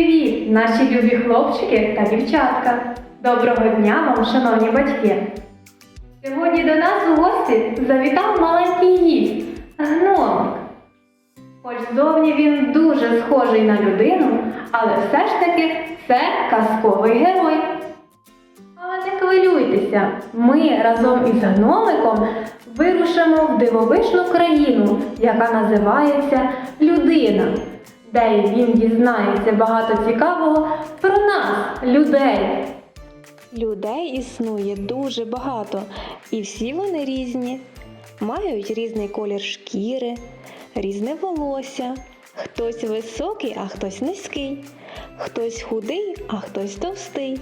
Привіт, наші любі хлопчики та дівчатка! Доброго дня вам, шановні батьки! Сьогодні до нас у гості завітав маленький гість гномик. Хоч зовні він дуже схожий на людину, але все ж таки це казковий герой. Але не хвилюйтеся, ми разом із гномиком вирушимо в дивовижну країну, яка називається Людина, де він дізнається багато цікавого про нас, людей. Людей існує дуже багато, і всі вони різні. Мають різний колір шкіри, різне волосся. Хтось високий, а хтось низький, хтось худий, а хтось товстий.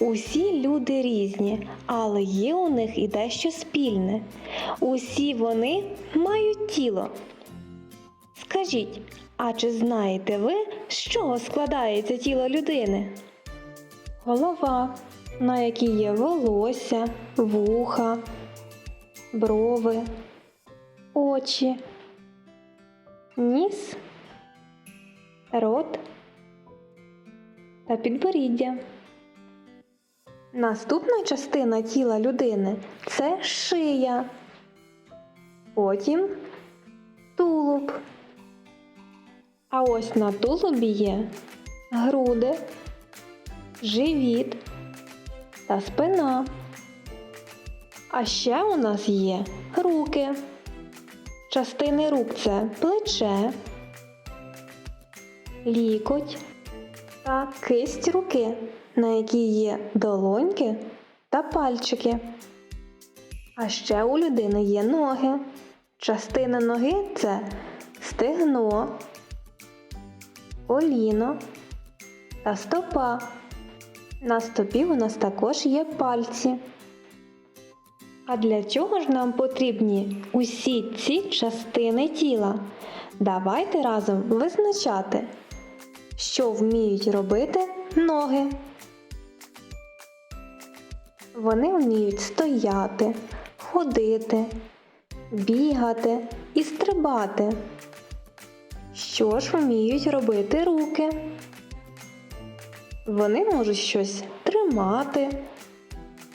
Усі люди різні, але є у них і дещо спільне. Усі вони мають тіло. Скажіть, а чи знаєте ви, з чого складається тіло людини? Голова, на якій є волосся, вуха, брови, очі, ніс, рот та підборіддя. Наступна частина тіла людини це шия, потім тулуб. А ось на тулубі є груди, живіт та спина. А ще у нас є руки. Частини рук це плече, лікоть та кисть руки, на якій є долоньки та пальчики. А ще у людини є ноги. Частина ноги це стегно, коліно та стопа. На стопі у нас також є пальці. А для чого ж нам потрібні усі ці частини тіла? Давайте разом визначати, що вміють робити ноги. Вони вміють стояти, ходити, бігати і стрибати. Що ж вміють робити руки? Вони можуть щось тримати,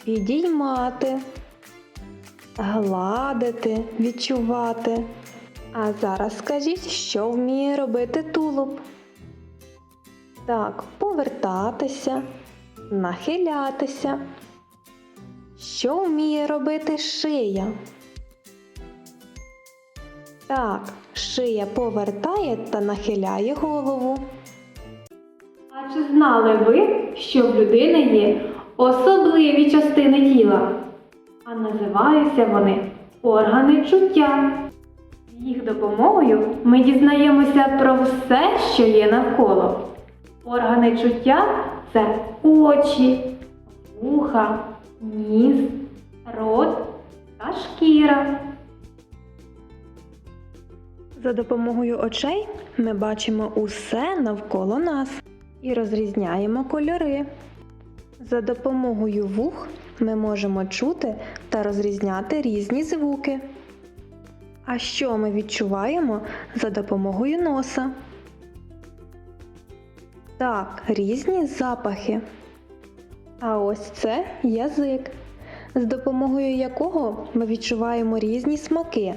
підіймати, гладити, відчувати. А зараз скажіть, що вміє робити тулуб. Так, повертатися, нахилятися. Що вміє робити шия? Так, шия повертає та нахиляє голову. А чи знали ви, що в людини є особливі частини тіла? А називаються вони органи чуття. Їх допомогою ми дізнаємося про все, що є навколо. Органи чуття це очі, вуха, ніс, рот та шкіра. За допомогою очей ми бачимо усе навколо нас і розрізняємо кольори. За допомогою вух ми можемо чути та розрізняти різні звуки. А що ми відчуваємо за допомогою носа? Так, різні запахи. А ось це язик, з допомогою якого ми відчуваємо різні смаки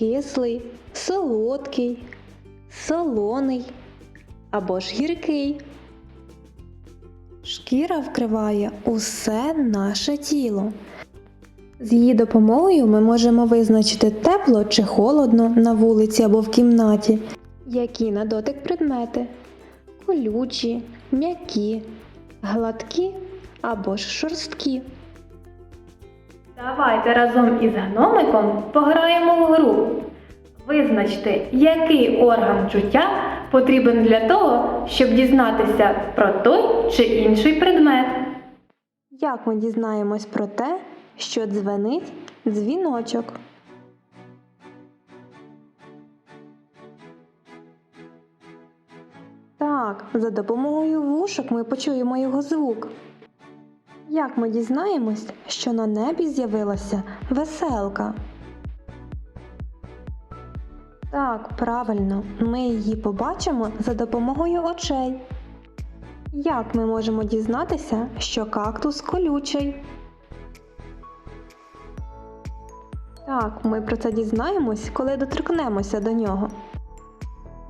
кислий, солодкий, солоний або ж гіркий. Шкіра вкриває усе наше тіло. З її допомогою ми можемо визначити тепло чи холодно на вулиці або в кімнаті, які на дотик предмети колючі, м'які, гладкі або ж шорсткі. Давайте разом із гномиком пограємо в гру. Визначте, який орган чуття потрібен для того, щоб дізнатися про той чи інший предмет. Як ми дізнаємось про те, що дзвенить дзвіночок? Так, за допомогою вушок ми почуємо його звук. Як ми дізнаємось, що на небі з'явилася веселка? Так, правильно, ми її побачимо за допомогою очей. Як ми можемо дізнатися, що кактус колючий? Так, ми про це дізнаємось, коли доторкнемося до нього.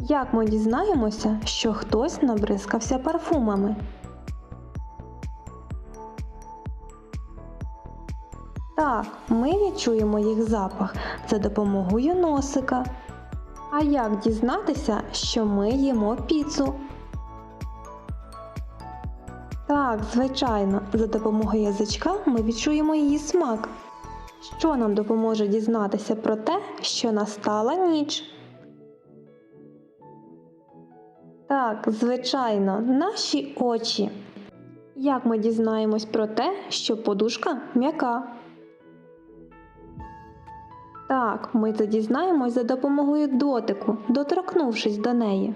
Як ми дізнаємося, що хтось набризкався парфумами? Так, ми відчуємо їх запах за допомогою носика. А як дізнатися, що ми їмо піцу? Так, звичайно, за допомогою язичка ми відчуємо її смак. Що нам допоможе дізнатися про те, що настала ніч? Так, звичайно, наші очі. Як ми дізнаємось про те, що подушка м'яка? Так, ми це дізнаємось за допомогою дотику, доторкнувшись до неї.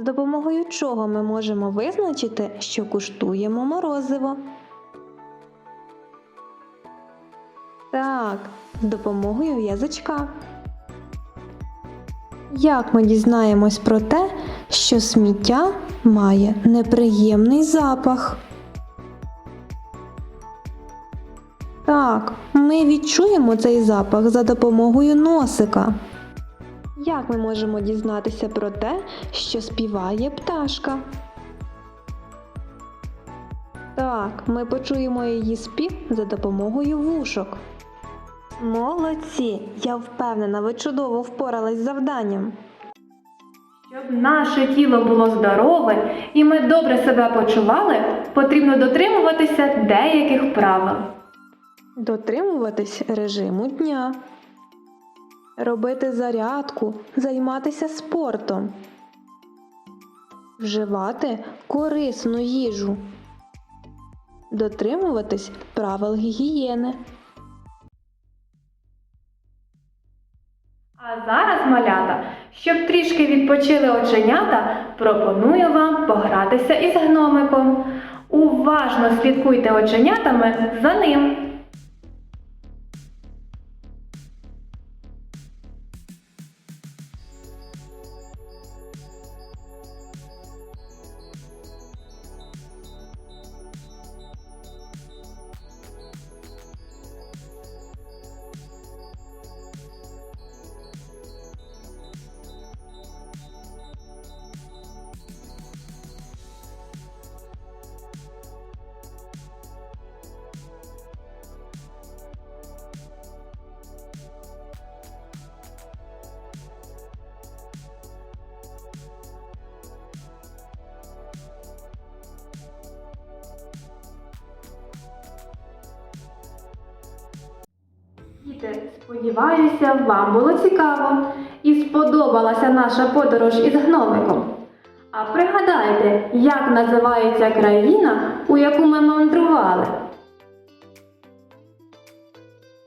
З допомогою чого ми можемо визначити, що куштуємо морозиво? Так, з допомогою язичка. Як ми дізнаємось про те, що сміття має неприємний запах? Так, ми відчуємо цей запах за допомогою носика. Як ми можемо дізнатися про те, що співає пташка? Так, ми почуємо її спів за допомогою вушок. Молодці! Я впевнена, ви чудово впорались з завданням. Щоб наше тіло було здорове і ми добре себе почували, потрібно дотримуватися деяких правил. Дотримуватись режиму дня, робити зарядку, займатися спортом, вживати корисну їжу, дотримуватись правил гігієни. А зараз, малята, щоб трішки відпочили оченята, пропоную вам погратися із гномиком. Уважно слідкуйте оченятами за ним. Діти, сподіваюся, вам було цікаво і сподобалася наша подорож із гномиком. А пригадайте, як називається країна, у яку ми мандрували?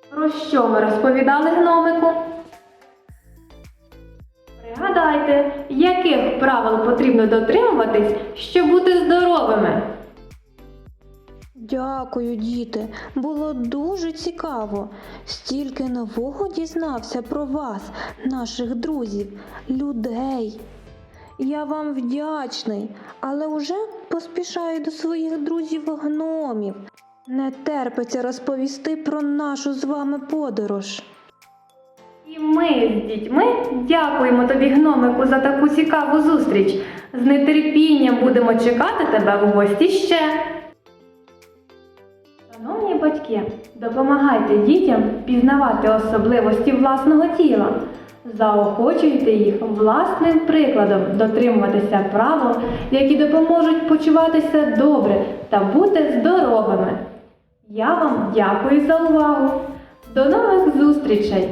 Про що ми розповідали гномику? Пригадайте, яких правил потрібно дотримуватись, щоб бути здоровими. Дякую, діти. Було дуже цікаво. Стільки нового дізнався про вас, наших друзів, людей. Я вам вдячний, але уже поспішаю до своїх друзів гномів. Не терпиться розповісти про нашу з вами подорож. І ми з дітьми дякуємо тобі, гномику, за таку цікаву зустріч. З нетерпінням будемо чекати тебе в гості ще. Шановні батьки, допомагайте дітям пізнавати особливості власного тіла. Заохочуйте їх власним прикладом дотримуватися правил, які допоможуть почуватися добре та бути здоровими. Я вам дякую за увагу. До нових зустрічей!